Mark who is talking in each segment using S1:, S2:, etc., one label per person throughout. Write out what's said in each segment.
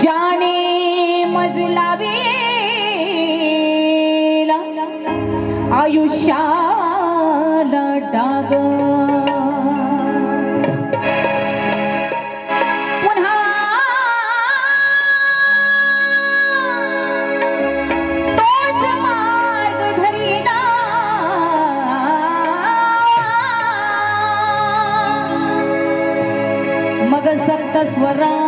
S1: जाने मजला आयुष्याला डाग। ಸ್ವರಾ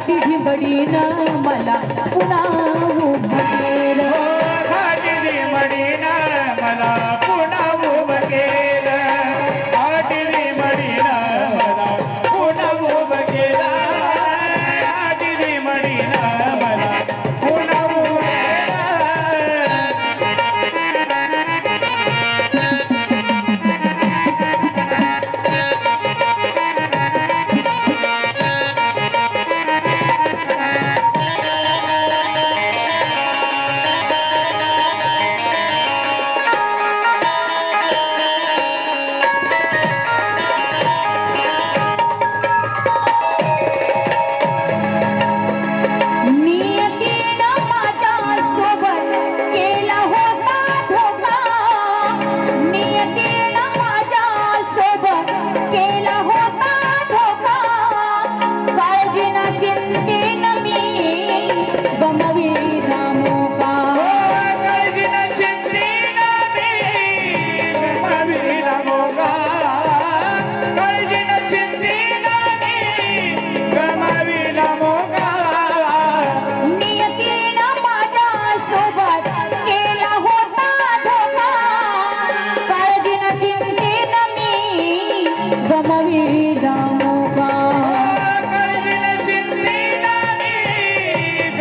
S1: घाटी ढिबडीन मला पुन्हा उभारेल घाटी मला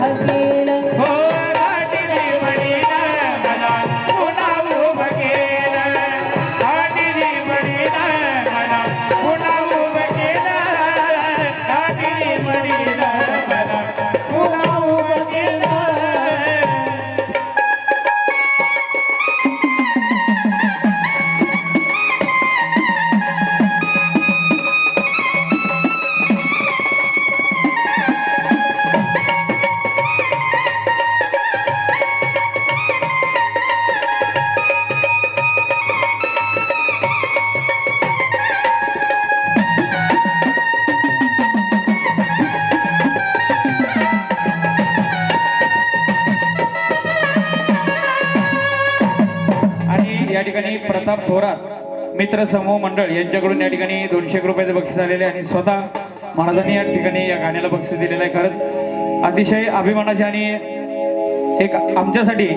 S1: भाग्य
S2: ठिकाणी प्रताप थोरात मित्र समूह मंडळ यांच्याकडून या ठिकाणी दोनशे एक रुपयाचं बक्षीस आलेले आणि स्वतः महाराजांनी या ठिकाणी या गाण्याला बक्षीस दिलेलं आहे. खरंच अतिशय अभिमानाचे आणि एक आमच्यासाठी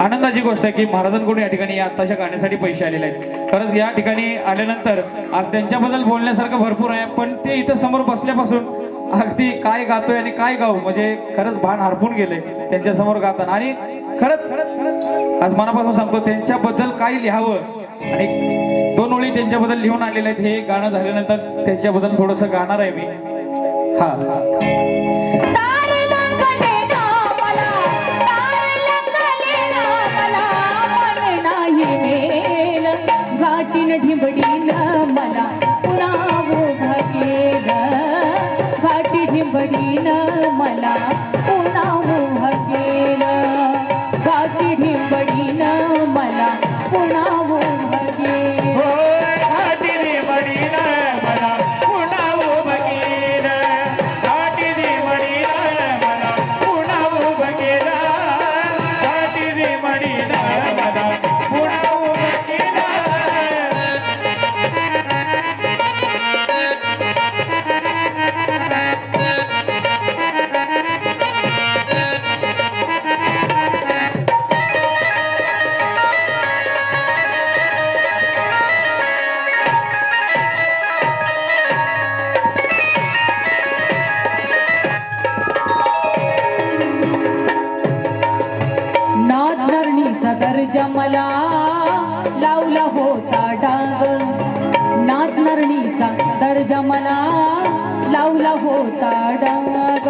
S2: आनंदाची गोष्ट आहे की महाराजांकडून या ठिकाणी या आत्ताच्या गाण्यासाठी पैसे आलेले आहेत. खरंच या ठिकाणी आल्यानंतर आज त्यांच्याबद्दल बोलण्यासारखं भरपूर आहे पण ते इथं समोर बसल्यापासून अगदी काय गातोय आणि काय गाऊ म्हणजे खरंच भान हरपून गेले त्यांच्यासमोर गाताना. आणि खरंच खरंच आज मनापासून सांगतो त्यांच्याबद्दल काय लिहावं. आणि दोन ओळी त्यांच्याबद्दल लिहून आलेले आहेत. हे गाणं झाल्यानंतर त्यांच्याबद्दल थोडंसं गाणार आहे मी. हा.
S1: नाचणीचा जमला लावला होता डाग. नाचणीचा दर्जा मला लावला होता डाग.